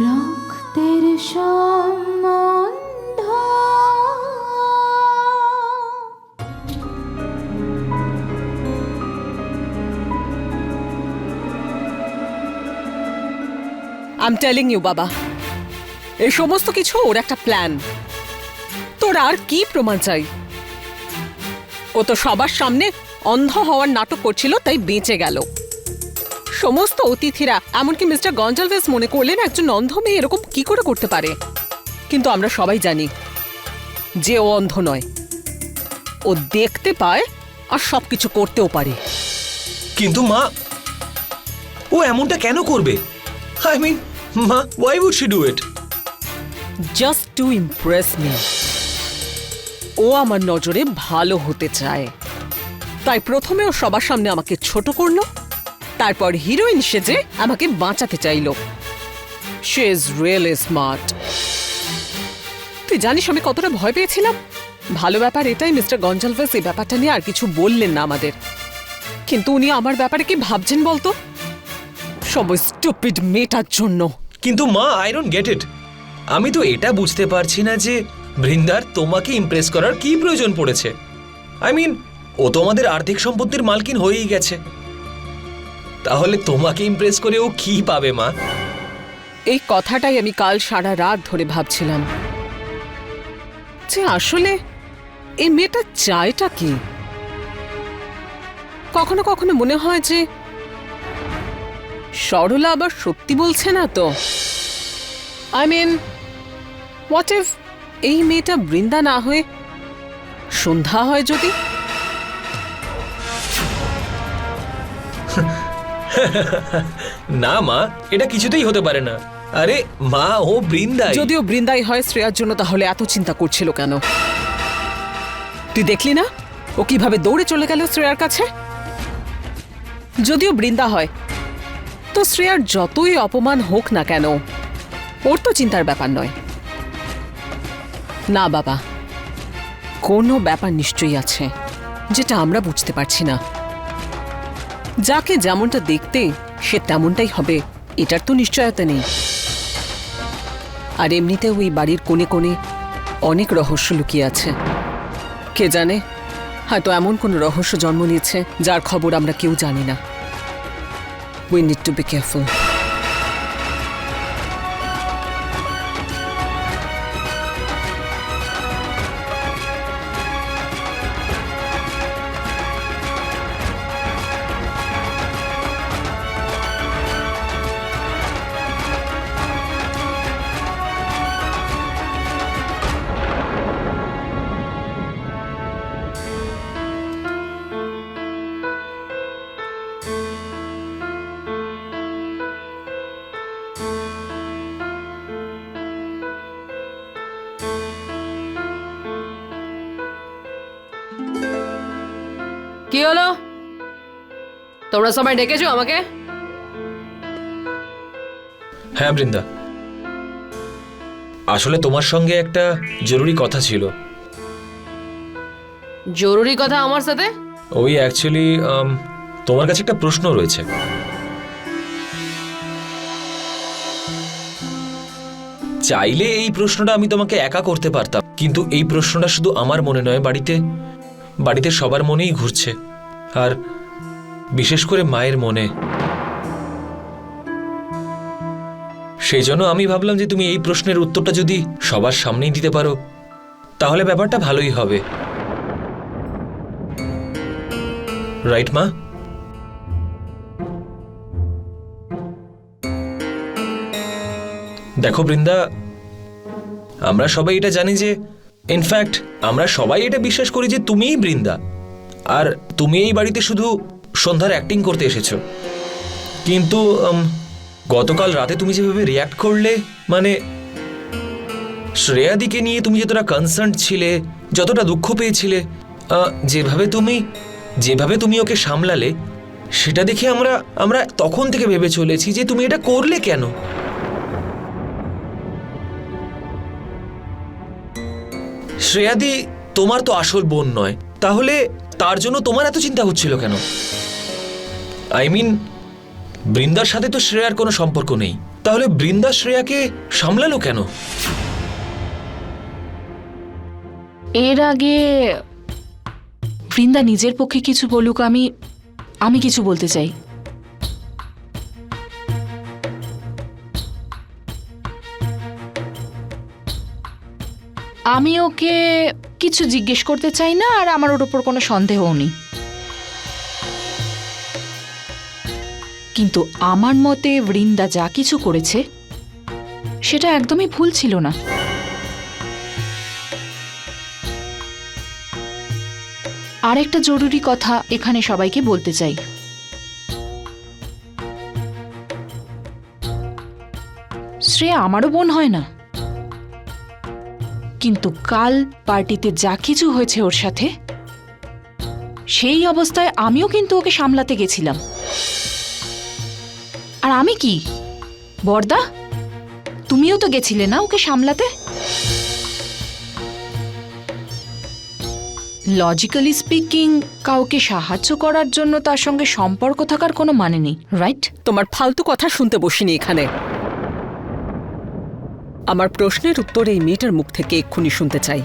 রক্তের সম্বন্ধ। আম telling you বাবা। এই সমস্ত কিছু ওর একটা প্ল্যান তোর আর কি প্রমাণ চাই? ও তো সবার সামনে অন্ধ হওয়ার নাটক করছিল, তাই বেঁচে গেল। সমস্ত অতিথিরা এমনকি মিস্টার গঞ্জালভেস মনে করলেন একজন অন্ধ মেয়ে এরকম কি করে করতে পারে। কিন্তু আমরা সবাই জানি যে ও অন্ধ নয়। ও দেখতে পায় আর সবকিছু করতেও পারে। কিন্তু মা ও এমনটা কেন করবে? আই মিন মা why would she do it just to impress me ও আমার নজরে ভালো হতে চায়। তাই প্রথমে ও সবার সামনে আমাকে ছোট করল। তারপর হিরোইন সেজে আমাকে বাঁচাতে চাইলো। সে ইজ রিয়েলি স্মার্ট তুই জানিস আমি কতটা ভয় পেয়েছিলাম? ভালো ব্যাপার এটাই মিস্টার গঞ্জালভাস, এই ব্যাপারটা নিয়ে আর কিছু বললেন না আমাদের। কিন্তু উনি আমার ব্যাপারে কি ভাবছেন বলতো? সব স্টুপিড মেয়েটার জন্য। কিন্তু মা আই ডোন্ট গেট ইট আমি তো এটা বুঝতে পারছি না যে বৃন্দার তোমাকে ইমপ্রেস করার কি প্রয়োজন পড়েছে। আই মিন ও তো আমাদের আর্থিক সম্পত্তির মালকিন হয়েই গেছে। তাহলে তোমাকে ইমপ্রেস করে ও কি পাবে, মা? এই কথাটাই আমি কাল সারা রাত ধরে ভাবছিলাম। যে আসলে এই মেয়েটা চায়টা কি? কখনো কখনো মনে হয় যে সরলা আবার সত্যি বলছে না তো। আই মিন হোয়াট ইফ এই মেয়েটা বৃন্দা না হয়ে সন্ধ্যা হয় যদি? না, মা, এটা কিছুতেই হতে পারে না। আরে, মা, ও বৃন্দাই। যদিও বৃন্দাই হয় শ্রেয়ার জন্য, তাহলে এত চিন্তা করছিল কেন? তুই দেখলি না? ও কীভাবে দৌড়ে চলে গেল শ্রেয়ার কাছে? যদিও বৃন্দা হয়, তো শ্রেয়ার যতই অপমান হোক না কেন, ওর তো চিন্তার ব্যাপার নয়। না, বাবা, কোনো ব্যাপার নিশ্চয়ই আছে, যেটা আমরা বুঝতে পারছি না। যাকে যেমনটা দেখতে সে তেমনটাই হবে, এটার তো নিশ্চয়তা নেই। আর এমনিতেও ওই বাড়ির কোণে কোণে অনেক রহস্য লুকিয়ে আছে। কে জানে, হয়তো এমন কোনো রহস্য জন্ম নিয়েছে যার খবর আমরা কেউ জানি না। We need to be careful কি হলো? তোমরা সবাই ডেকেছো আমাকে? হ্যাঁ বৃন্দা। আসলে তোমার সঙ্গে একটা জরুরি কথা ছিল। জরুরি কথা আমার সাথে? ওই অ্যাকচুয়ালি তোমার কাছে একটা প্রশ্ন রয়েছে। চাইলে এই প্রশ্নটা আমি তোমাকে একা করতে পারতাম। কিন্তু এই প্রশ্নটা শুধু আমার মনে নয়, বাড়িতে বাড়িতে সবার মনেই ঘুরছে। আর বিশেষ করে মায়ের মনে। সেই জন্য আমি ভাবলাম যে তুমি এই প্রশ্নের উত্তরটা যদি সবার সামনেই দিতে পারো, তাহলে ব্যাপারটা ভালোই হবে। রাইট মা? দেখো বৃন্দা, আমরা সবাই এটা জানি যে ইনফ্যাক্ট আমরা সবাই এটা বিশ্বাস করি যে তুমিই বৃন্দা। আর তুমি এই বাড়িতে শুধু সন্ধ্যার অ্যাক্টিং করতে এসেছ। কিন্তু গতকাল রাতে তুমি যেভাবে রিয়াক্ট করলে মানে শ্রেয়াদিকে নিয়ে তুমি যতটা কনসার্ন ছিলে, যতটা দুঃখ পেয়েছিলে যেভাবে তুমি যেভাবে তুমি ওকে সামলালে, সেটা দেখে আমরা আমরা তখন থেকে ভেবে চলেছি যে তুমি এটা করলে কেন? শ্রেয়াদি, তোমার তো আসল বোন নয়। তাহলে তার জন্য তোমার এত চিন্তা হচ্ছিল কেন? আই মিন বৃন্দার সাথে তো শ্রেয়ার কোনো সম্পর্ক নেই। তাহলে বৃন্দা শ্রেয়াকে সামলালো কেন? এর আগে বৃন্দা নিজের পক্ষে কিছু বলুক, আমি আমি কিছু বলতে চাই। আমি ওকে কিছু জিজ্ঞেস করতে চাই না, আর আমার ওর ওপর কোনো সন্দেহও নেই। কিন্তু আমার মতে বৃন্দা যা কিছু করেছে, সেটা একদমই ভুল ছিল না। আরেকটা জরুরি কথা এখানে সবাইকে বলতে চাই। শ্রেয়া, আমারও বোন হয় না। কিন্তু কাল পার্টিতে যা কিছু হয়েছে ওর সাথে, সেই অবস্থায় আমিও কিন্তু ওকে সামলাতে গেছিলাম। আর আমি কি? বর্দা, তুমিও তো গেছিলে না ওকে সামলাতে? লজিক্যালি স্পিকিং কাউকে সাহায্য করার জন্য তার সঙ্গে সম্পর্ক থাকার কোনো মানে নেই রাইট তোমার ফালতু কথা শুনতে বসিনি এখানে। আমার প্রশ্নের উত্তর এই মেয়েটার মুখ থেকে এক্ষুনি শুনতে চাই।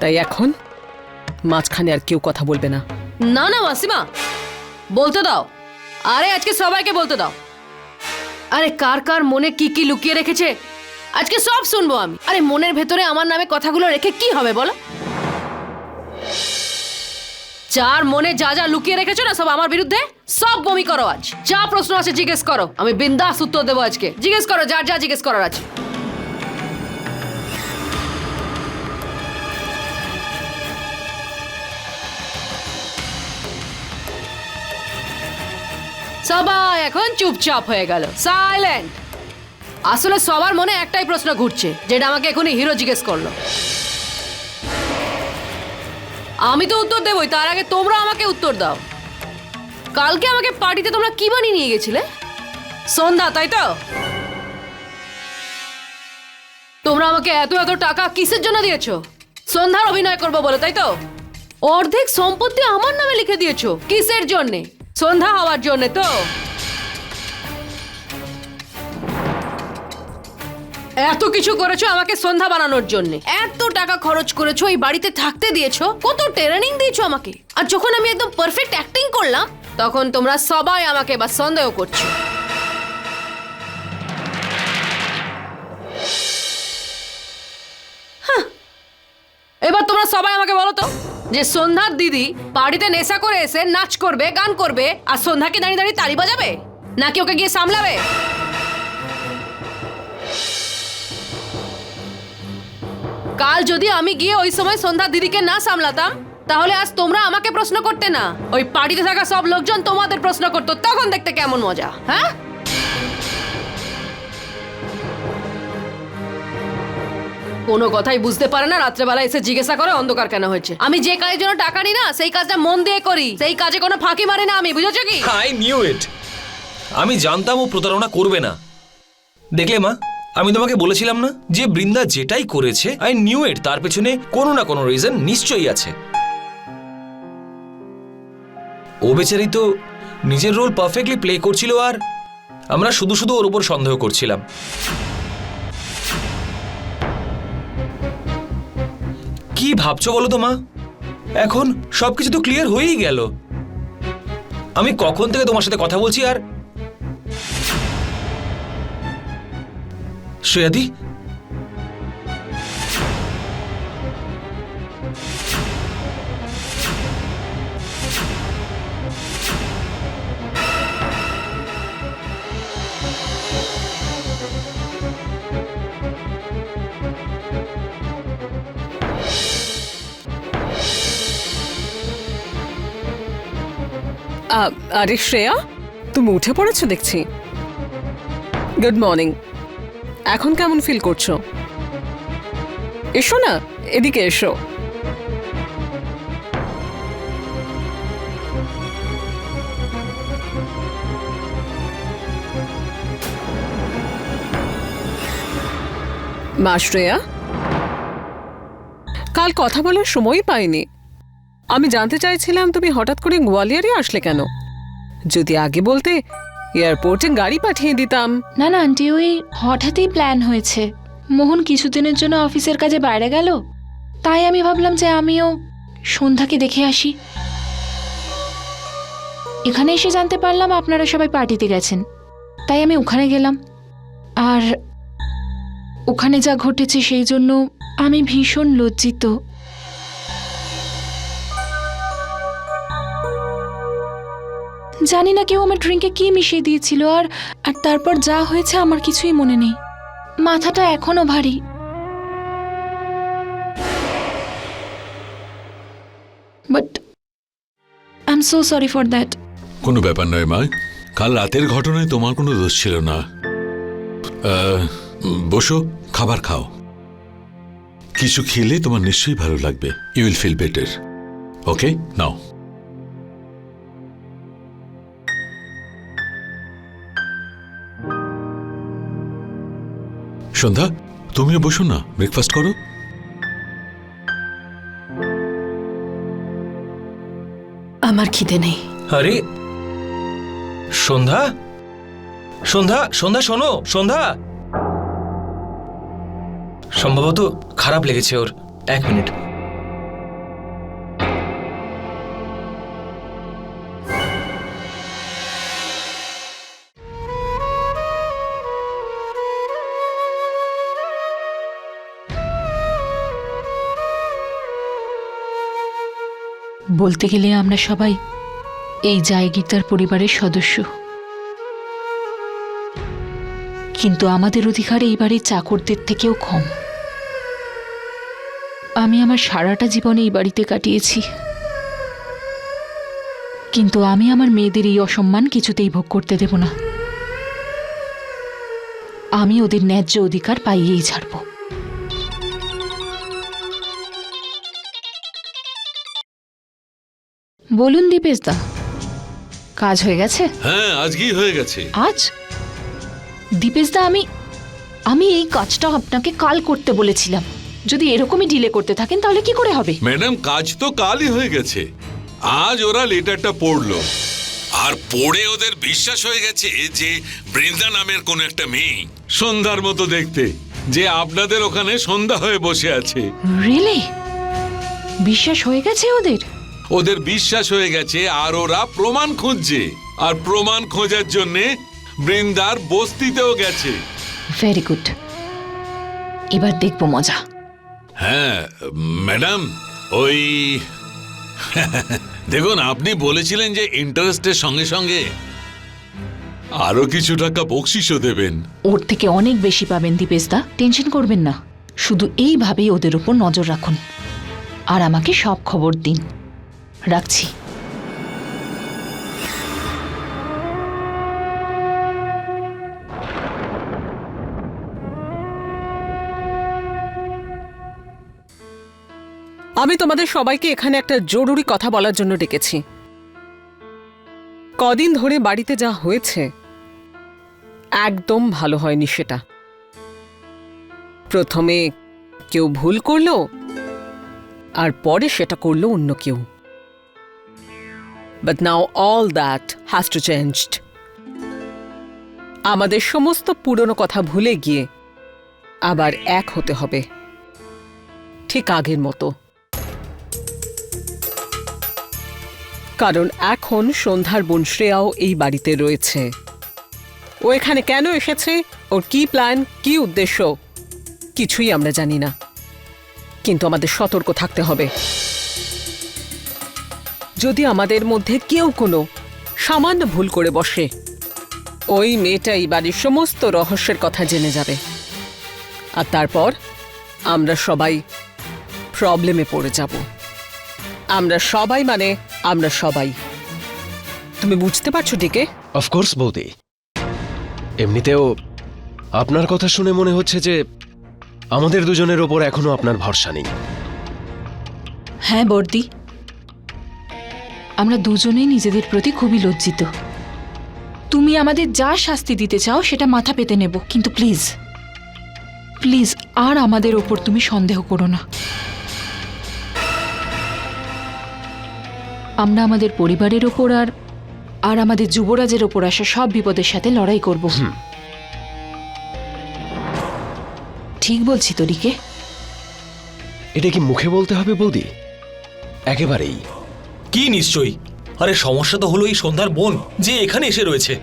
তাই এখন মাঝখানে আর কেউ কথা বলবে না। না না, মাসিমা, বলতে দাও। আরে, আজকে সবাইকে বলতে দাও। আরে, কার কার মনে কি কি লুকিয়ে রেখেছে? আজকে সব শুনব আমি। আরে, মনের ভেতরে আমার নামে কথাগুলো রেখে কি হবে, বলো? যার মনে যা যা লুকিয়ে রেখেছো না সব আমার বিরুদ্ধে? সব বমি করো আজ। যা প্রশ্ন আছে জিজ্ঞেস করো। আমি বিন্দাস উত্তর দেবো আজকে। জিজ্ঞেস করো, যার যা জিজ্ঞেস করার আছে। সবাই এখন চুপচাপ হয়ে গেল। সাইলেন্ট আসলে সবার মনে একটাই প্রশ্ন ঘুরছে, যেটা আমাকে এখনই হিরো জিজ্ঞেস করল। আমি তো উত্তর দেবই, তার আগে তোমরা আমাকে উত্তর দাও। কালকে আমাকে পার্টিতে তোমরা কি বানিয়ে নিয়ে গেছিলে? সন্ধ্যা তাই তো? তোমরা আমাকে এত এত টাকা কিসের জন্য দিয়েছ? সন্ধ্যার অভিনয় করব বলে তাই তো? অর্ধেক সম্পত্তি আমার নামে লিখে দিয়েছ কিসের জন্যে? সন্ধ্যা হওয়ার জন্য তো। এত কিছু করেছ আমাকে সন্ধ্যা বানানোর জন্য। এত টাকা খরচ করেছ এই বাড়িতে থাকতে দিয়েছ কত ট্রেনিং দিয়েছ আমাকে। আর যখন আমি একদম পারফেক্ট অ্যাক্টিং করলাম তখন তোমরা সবাই আমাকে বা সন্দেহ করছ। এবার তোমরা সবাই আমাকে বলো তো, যে সন্ধ্যার দিদি বাড়িতে নেশা করে এসে নাচ করবে, গান করবে, আর সন্ধ্যাকে দাঁড়িয়ে দাঁড়িয়ে তালি বাজাবে নাকি ওকে গিয়ে সামলাবে কাল যদি আমি গিয়ে ওই সময় সন্ধ্যা দিদিকে না সামলাতাম তাহলে আজ তোমরা আমাকে প্রশ্ন করতে না? ওই পার্টিতে থাকা সব লোকজন তোমাদের প্রশ্ন করতো, তখন দেখতে কেমন মজা হ্যাঁ? কোনো কথাই বুঝতে পারে না রাত্রেবেলা এসে জিজ্ঞাসা করে অন্ধকার কেন হয়েছে। আমি যে কাজের জন্য টাকা নিই না, সেই কাজটা মন দিয়ে করি, সেই কাজে কোনো ফাঁকি মারে না আমি, বুঝেছ কি? আই নিউ ইট আমি জানতাম ও প্রতারণা করবে না। দেখলে মা, আমি তোমাকে বলেছিলাম না যে বৃন্দা যেটাই করেছে আই নিউ ইট তার পেছনে কোনো না কোনো রিজন নিশ্চয়ই আছে। ও বেচারি তো নিজের রোল পারফেক্টলি প্লে করছিল আর আমরা শুধু শুধু ওর উপর সন্দেহ করছিলাম। কি ভাবছ বলো তো মা? এখন সবকিছু তো ক্লিয়ার হয়েই গেল। আমি কখন থেকে তোমার সাথে কথা বলছি আর? শ্রেয়াদি আরে শ্রেয়া, তুমি উঠে পড়েছো দেখছি। গুড মর্নিং এখন কেমন ফিল করছ? এসো না, এদিকে এসো। মা, শ্রেয়া? কাল কথা বলার সময়ই পাইনি। আমি জানতে চাইছিলাম তুমি হঠাৎ করে গোয়ালিয়ারে আসলে কেন? যদি আগে বলতে, এয়ারপোর্টে গাড়ি পাঠিয়ে দিতাম। না না, আন্টি, ওই হঠাৎই প্ল্যান হয়েছে। মোহন কিছুদিনের জন্য অফিসের কাজে বাইরে গেল। তাই আমি ভাবলাম যে আমিও সন্ধ্যাকে দেখে আসি। এখানে এসে জানতে পারলাম আপনারা সবাই পার্টিতে গেছেন। তাই আমি ওখানে গেলাম। আর ওখানে যা ঘটেছে সেই জন্য আমি ভীষণ লজ্জিত। জানি না কেউ আমার ড্রিঙ্কে কি মিশিয়ে দিয়েছিল আর আর তারপর যা হয়েছে আমার কিছুই মনে নেই। মাথাটা এখনও ভারী। But I am so sorry for that কোনো ব্যাপার নয়, মা। কাল রাতের ঘটনায় তোমার কোনো দোষ ছিল না। বসো, খাবার খাও। কিছু খেলে তোমার নিশ্চয়ই ভালো লাগবে। You will feel better okay now Sandhya তুমিও বসো না ব্রেকফাস্ট করো। আমার খিদে নেই। আরে সন্ধ্যা? সন্ধ্যা সন্ধ্যা শোনো সন্ধ্যা! সম্ভবত খারাপ লেগেছে ওর। এক মিনিট। বলতে গেলে আমরা সবাই এই জায়গিতার পরিবারের সদস্য। কিন্তু আমাদের অধিকার এই বাড়ির চাকরদের থেকেও কম। আমি আমার সারাটা জীবনে এই বাড়িতে কাটিয়েছি। কিন্তু আমি আমার মেয়েদের এই অসম্মান কিছুতেই ভোগ করতে দেব না। আমি ওদের ন্যায্য অধিকার পাইয়েই ছাড়ব। বলুন দীপেশ দা কাজ হয়ে গেছে? হ্যাঁ আজকেই হয়ে গেছে। আজ? দীপেশ দা আমি আমি এই কাজটা আপনাকে কাল করতে বলেছিলাম। যদি এরকমই ডিলে করতে থাকেন তাহলে কি করে হবে? ম্যাডাম কাজ তো কালই হয়ে গেছে। আজ ওরা লেটারটা পড়ল। আর পড়ে ওদের বিশ্বাস হয়ে গেছে যে বৃন্দা নামের কোন একটা মেয়ে সন্ধ্যার মতো দেখতে যে আপনাদের ওখানে সন্ধ্যা হয়ে বসে আছে। রিয়েলি বিশ্বাস হয়ে গেছে ওদের? ওদের বিশ্বাস হয়ে গেছে আর ওরা প্রমাণ খুঁজছে। আর প্রমাণ খোঁজার জন্যে বৃন্দার বস্তিতেও গেছে। ভেরি গুড এবার দেখব মজা। হ্যাঁ ম্যাডাম ওই দেখুন আপনি বলেছিলেন যে ইন্টারেস্টের সঙ্গে সঙ্গে আরও কিছু টাকা বকশিসও দেবেন। ওর থেকে অনেক বেশি পাবেন দীপেশ দা টেনশন করবেন না। শুধু এইভাবেই ওদের উপর নজর রাখুন। আর আমাকে সব খবর দিন। রাখছি। আমি তোমাদের সবাইকে এখানে একটা জরুরি কথা বলার জন্য ডেকেছি। কদিন ধরে বাড়িতে যা হয়েছে, একদম ভালো হয়নি সেটা। প্রথমে কেউ ভুল করল, আর পরে সেটা করল অন্য কেউ। But now all that has to changed আমাদের সমস্ত পুরনো কথা ভুলে গিয়ে আবার এক হতে হবে। ঠিক আগের মতো। কারণ এখন সন্ধ্যার বোন শ্রেয়াও এই বাড়িতে রয়েছে। ও এখানে কেন এসেছে? ওর কি প্ল্যান কি উদ্দেশ্য? কিছুই আমরা জানি না। কিন্তু আমাদের সতর্ক থাকতে হবে। যদি আমাদের মধ্যে কেউ কোনো সামান্য ভুল করে বসে ওই মেয়েটাই বাড়ির সমস্ত রহস্যের কথা জেনে যাবে। আর তারপর আমরা সবাই প্রবলেমে পড়ে যাব। আমরা সবাই মানে আমরা সবাই। তুমি বুঝতে পারছ ডিকে অফকোর্স বৌদি। এমনিতেও আপনার কথা শুনে মনে হচ্ছে যে আমাদের দুজনের ওপর এখনও আপনার ভরসা নেই। হ্যাঁ বর্দি। আমরা দুজনেই নিজেদের প্রতি খুবই লজ্জিত। তুমি আমাদের যা শাস্তি দিতে চাও সেটা মাথা পেতে নেব কিন্তু প্লিজ প্লিজ আর আমাদের ওপর তুমি সন্দেহ করো না। আমরা আমাদের পরিবারের ওপর আর আর আমাদের যুবরাজের ওপর আসা সব বিপদের সাথে লড়াই করব। ঠিক বলছি তরিকে। এটা কি মুখে বলতে হবে বৌদি? একেবারেই। কি নিশ্চয়ই? আরে সমস্যা তো হলো এই সন্ধ্যার বোন যে এখানে এসে রয়েছে।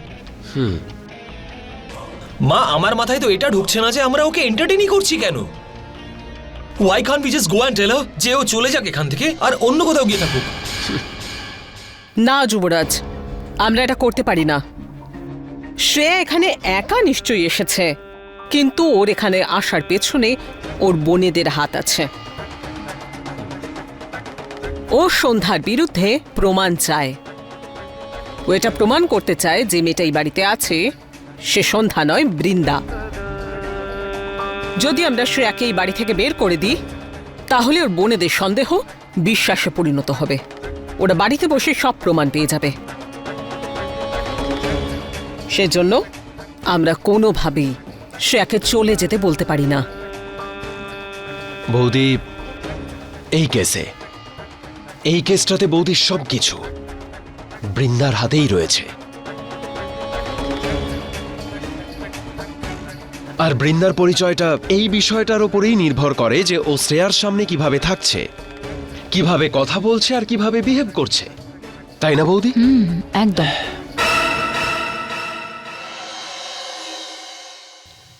মা আমার মাথায় তো এটা ঢুকছে না যে আমরা ওকে এন্টারটেনই করছি কেন? Why Khan be just go and tell যে ও চলে যাক এখান থেকে আর অন্য কোথাও গিয়ে থাকুক? না যুবরাজ আমরা এটা করতে পারি না। শ্রেয়া এখানে একা নিশ্চয়ই এসেছে কিন্তু ওর এখানে আসার পেছনে ওর বোনেদের হাত আছে। ও সন্ধ্যার বিরুদ্ধে প্রমাণ চায়। ও এটা প্রমাণ করতে চায় যে মেয়েটা এই বাড়িতে আছে, সে সন্ধ্যা নয়, বৃন্দা। যদি আমরা শ্রেয়াকে এই বাড়ি থেকে বের করে দিই, তাহলে ওর বোনেদের সন্দেহ বিশ্বাসে পরিণত হবে। ওরা বাড়িতে বসে সব প্রমাণ পেয়ে যাবে। সেজন্য আমরা কোনোভাবেই শ্রেয়াকে চলে যেতে বলতে পারি না। বৌদি, এই কেসে এই কেসটাতে বৌদির সব কিছু বৃন্দার হাতেই রয়েছে। আর বৃন্দার পরিচয়টা এই বিষয়টার উপরেই নির্ভর করে যে ও শ্রেয়ার সামনে কীভাবে থাকছে কীভাবে কথা বলছে আর কীভাবে বিহেভ করছে। তাই না বৌদি? একদম।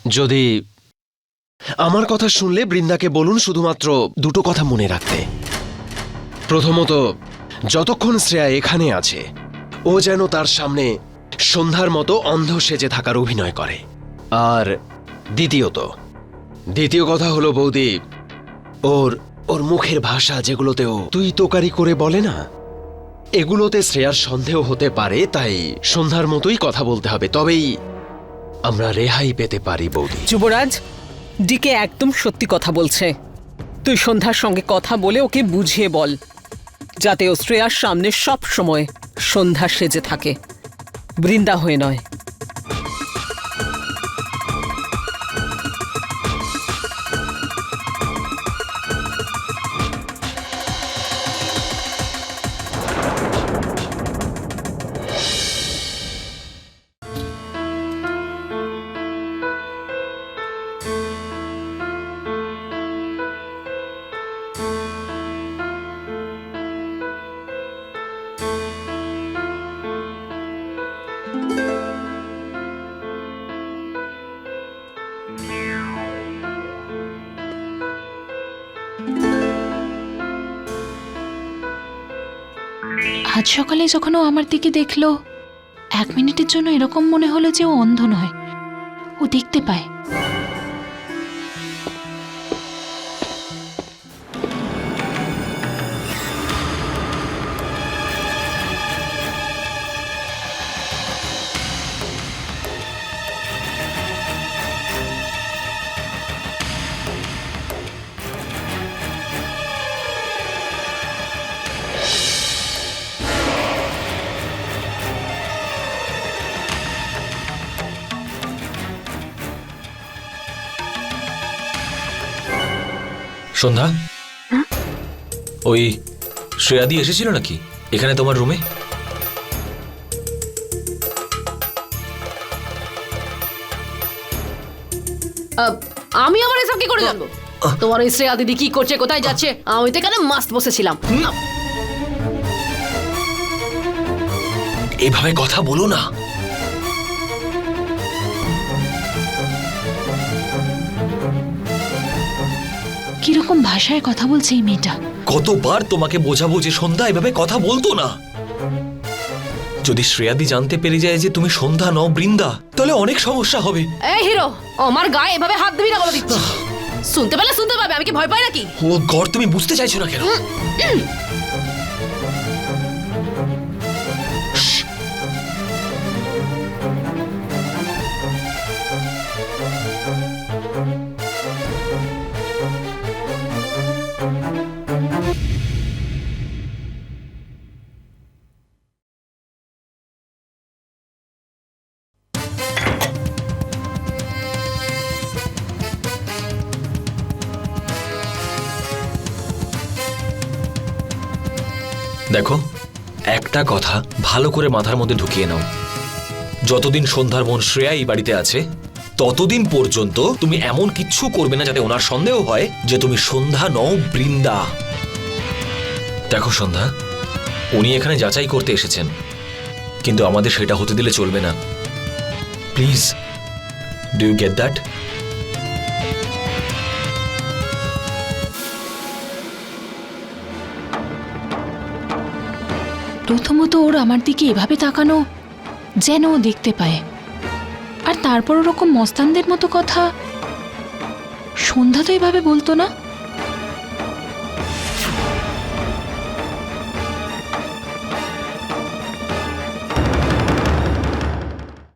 যদি আমার কথা শুনলে বৃন্দাকে বলুন শুধুমাত্র দুটো কথা মনে রাখতে। প্রথমত, যতক্ষণ শ্রেয়া এখানে আছে, ও যেন তার সামনে সন্ধ্যার মতো অন্ধ সেজে থাকার অভিনয় করে। আর দ্বিতীয়ত, দ্বিতীয় কথা হলো, বৌদি, ওর ওর মুখের ভাষা যেগুলোতেও তুই তোকারি করে বলে না, এগুলোতে শ্রেয়ার সন্দেহ হতে পারে, তাই সন্ধ্যার মতোই কথা বলতে হবে। তবেই আমরা রেহাই পেতে পারি, বৌদি। যুবরাজ, ডিকে একদম সত্যি কথা বলছে। তুই সন্ধ্যার সঙ্গে কথা বলে ওকে বুঝিয়ে বল। যাতে ও শ্রেয়ার সামনে সব সময় সন্ধ্যা সেজে থাকে। বৃন্দা হয়ে নয়। আজ সকালে যখন ও আমার দিকে দেখল, এক মিনিটের জন্য এরকম মনে হলো যে ও অন্ধ নয়। ও দেখতে পায়। সন্ধ্যা? ওই শ্রেয়াদি এসেছিল নাকি? এখানে তোমার রুমে আমি আমার এসব কি করে জানব? তোমার এই শ্রেয়া দিদি কি করছে কোথায় যাচ্ছে? আমি তো এখানে মাস্ত বসেছিলাম। এভাবে কথা বলো না। কীরকম ভাষায় কথা বলছে এই মেয়েটা? কতবার তোমাকে বোঝাবো যে সন্ধ্যা এভাবে কথা বলতো না। যদি শ্রেয়াদি জানতে পেরে যায় যে তুমি সন্ধ্যা নও বৃন্দা তাহলে অনেক সমস্যা হবে। এই হিরো আমার গায়ে এভাবে হাত দিবি না বলে দিচ্ছি। শুনতে পেলে শুনতে পাবে আমি কি ভয় পাই নাকি? ও গড় তুমি বুঝতে চাইছো না কেন? দেখো, একটা কথা ভালো করে মাথার মধ্যে ঢুকিয়ে নাও। যতদিন সন্ধ্যার বোন শ্রেয়া এই বাড়িতে আছে, ততদিন পর্যন্ত তুমি এমন কিচ্ছু করবে না যাতে ওনার সন্দেহ হয় যে তুমি সন্ধ্যা নও, বৃন্দা। দেখো সন্ধ্যা, উনি এখানে যাচাই করতে এসেছেন, কিন্তু আমাদের সেটা হতে দিলে চলবে না। Please do you get that প্রথমত ওর আমার দিকে এভাবে তাকানো, যেন ও দেখতে পায়। আর তারপর ওরকম মস্তানদের মতো কথা? সন্ধ্যা তো এভাবে বলতো না?